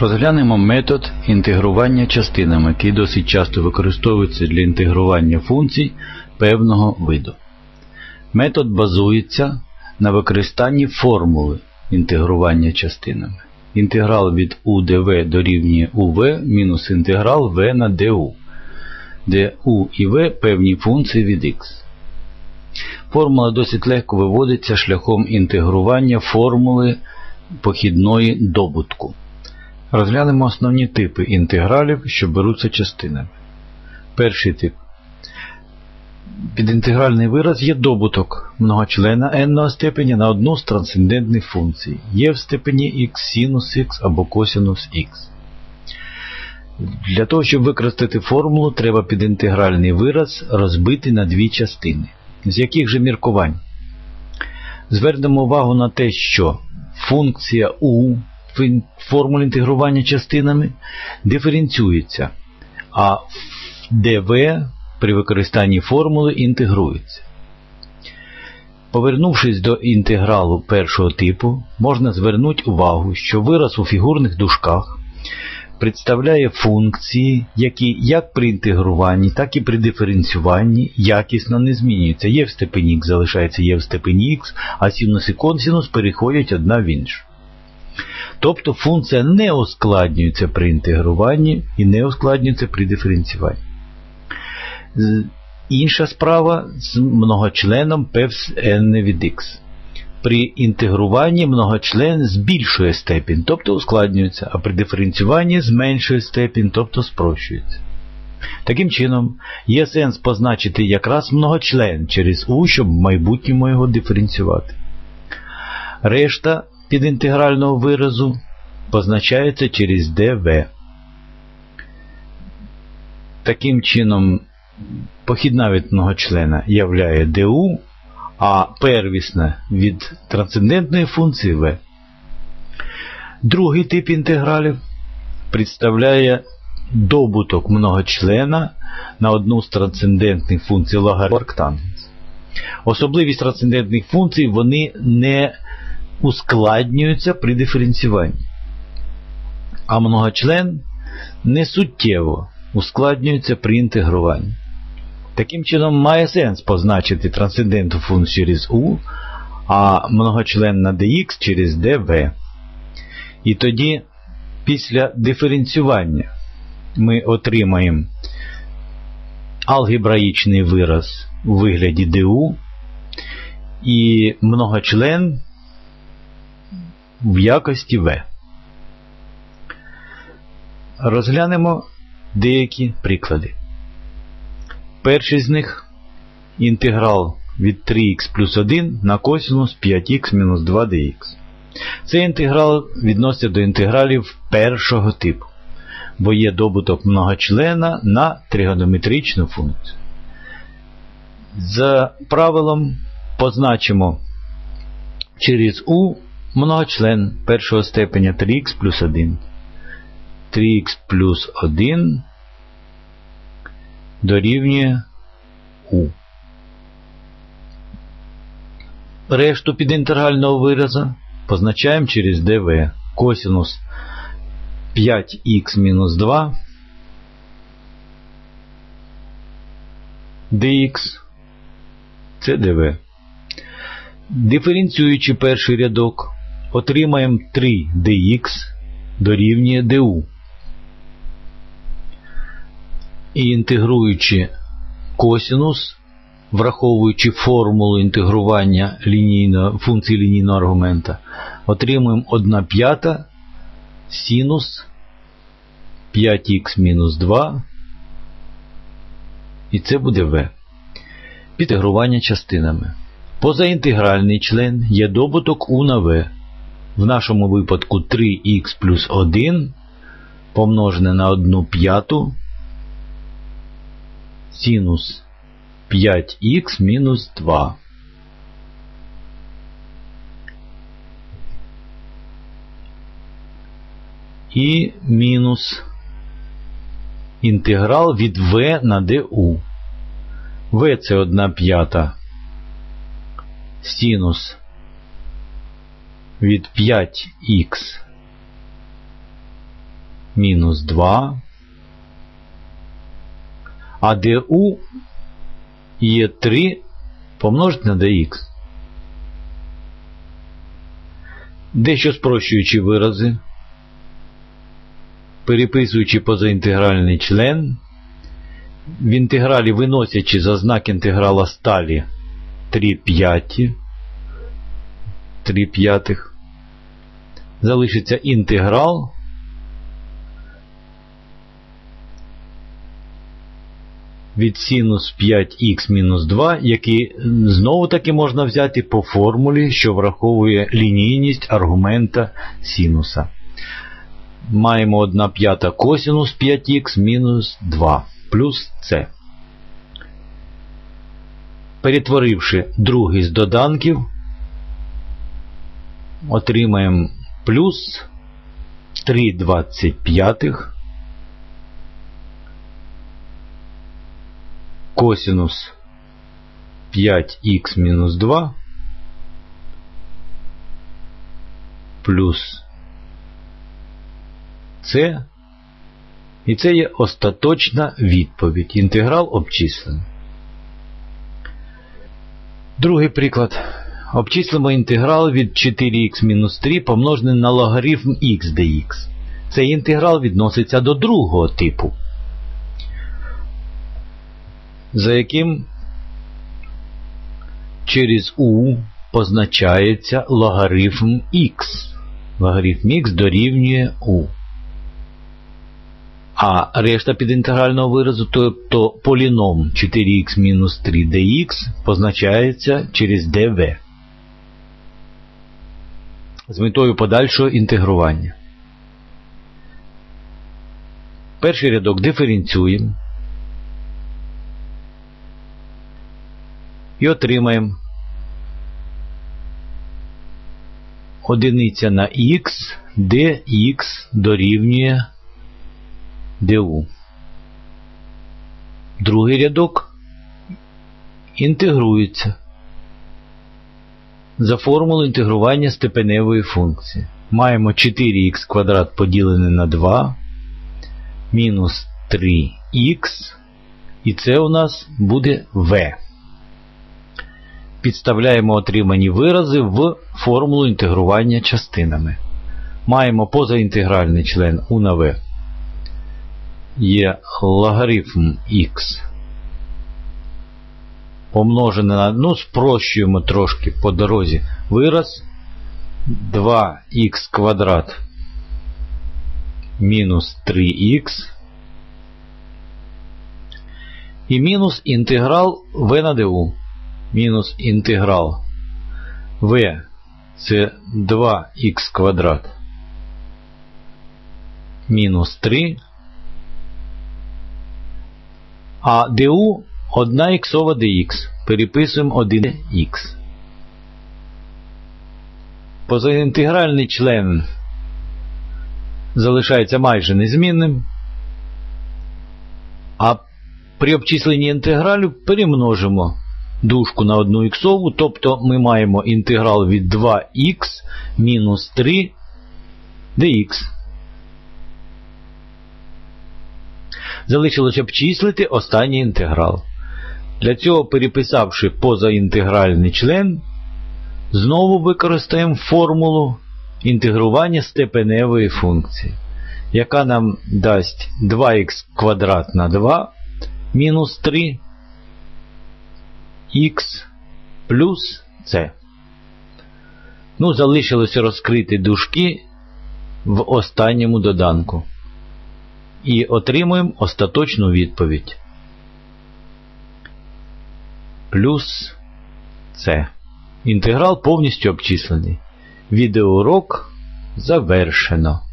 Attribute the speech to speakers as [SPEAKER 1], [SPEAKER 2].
[SPEAKER 1] Розглянемо метод інтегрування частинами, який досить часто використовується для інтегрування функцій певного виду. Метод базується на використанні формули інтегрування частинами. Інтеграл від u dv дорівнює uv мінус інтеграл v на du, де u і v певні функції від x. Формула досить легко виводиться шляхом інтегрування формули похідної добутку. Розглянемо основні типи інтегралів, що беруться частинами. Перший тип. Підінтегральний вираз є добуток многочлена n степені на одну з трансцендентних функцій є в степені x синус x або косинус x. Для того, щоб використати формулу, треба підінтегральний вираз розбити на дві частини. З яких же міркувань? Звернемо увагу на те, що функція u в формулі інтегрування частинами диференціюється, а dv при використанні формули інтегрується. Повернувшись до інтегралу першого типу, можна звернути увагу, що вираз у фігурних дужках представляє функції, які як при інтегруванні, так і при диференціюванні якісно не змінюються. Є в степені х залишається є в степені х, а синус і консинус переходять одна в іншу. Тобто функція не ускладнюється при інтегруванні і не ускладнюється при диференціюванні. Інша справа з многочленом p n від x. При інтегруванні многочлен збільшує степінь, тобто ускладнюється, а при диференціюванні зменшує степінь, тобто спрощується. Таким чином, є сенс позначити якраз многочлен через u, щоб в майбутньому його диференціювати. Решта підінтегрального виразу позначається через dv. Таким чином, похідна від многочлена являє du, а первісна від трансцендентної функції v. Другий тип інтегралів представляє добуток многочлена на одну з трансцендентних функцій логарифм. Особливість трансцендентних функцій вони не ускладнюються при диференціюванні. А многочлен не суттєво ускладнюється при інтегруванні. Таким чином, має сенс позначити трансцендентну функцію через u, а многочлен на dx через dv. І тоді, після диференціювання, ми отримаємо алгебраїчний вираз у вигляді du і многочлен в якості v. Розглянемо деякі приклади. Перший з них інтеграл від 3х плюс 1 на косинус 5х мінус 2 dx. Цей інтеграл відноситься до інтегралів першого типу, бо є добуток многочлена на тригонометричну функцію. За правилом позначимо через u многочлен першого степеня 3х плюс 1. 3х плюс 1 дорівнює u. Решту підінтегрального виразу позначаємо через dv. Косинус 5х мінус 2 dx це dv. Диференціюючи перший рядок, отримаємо 3 dx дорівнює du. І інтегруючи косинус, враховуючи формулу інтегрування лінійного, функції лінійного аргумента, отримуємо 1 п'ята синус 5х мінус 2, і це буде v. Підігрування частинами. Позаінтегральний член є добуток u на v. В нашому випадку 3х плюс 1 помножене на 1 п'яту синус 5х мінус 2. І мінус інтеграл від v на du. v це 1 п'ята синус від 5х мінус 2, а du є 3 помножити на dx. Дещо спрощуючи вирази, переписуючи позаінтегральний член, в інтегралі виносячи за знак інтеграла сталі 3 п'яті, 3 п'ятих, залишиться інтеграл від синус 5х мінус 2, який знову таки можна взяти по формулі, що враховує лінійність аргумента синуса. Маємо 1 п'ята косинус 5х мінус 2 плюс c. Перетворивши другий з доданків, отримаємо плюс 3 25 косинус 5х мінус 2 плюс С. І це є остаточна відповідь. Інтеграл обчислений. Другий приклад. Обчислимо інтеграл від 4х-3 помножений на логарифм х dx. Цей інтеграл відноситься до другого типу, за яким через u позначається логарифм х. Логарифм х дорівнює u. А решта підінтегрального виразу, тобто поліном 4х-3 dx позначається через dv з метою подальшого інтегрування. Перший рядок диференціюємо і отримаємо одиниця на х, де х дорівнює du. Другий рядок інтегрується за формулою інтегрування степеневої функції. Маємо 4х квадрат поділене на 2 мінус 3х, і це у нас буде v. Підставляємо отримані вирази в формулу інтегрування частинами. Маємо позаінтегральний член u на v є логарифм х помножене на, ну, спрощуємо трошки по дорозі вираз 2х квадрат мінус 3х і мінус інтеграл v на du. Мінус інтеграл v це 2х квадрат мінус 3 а du 1 іксова dx. Переписуємо 1х. Позаінтегральний член залишається майже незмінним. А при обчисленні інтегралю перемножимо дужку на 1 іксову, тобто ми маємо інтеграл від 2х мінус 3 dx. Залишилось обчислити останній інтеграл. Для цього, переписавши позаінтегральний член, знову використаємо формулу інтегрування степеневої функції, яка нам дасть 2х квадрат на 2 мінус 3 х плюс c. Ну, залишилося розкрити дужки в останньому доданку і отримуємо остаточну відповідь. Плюс С. Інтеграл повністю обчислений. Відеоурок завершено.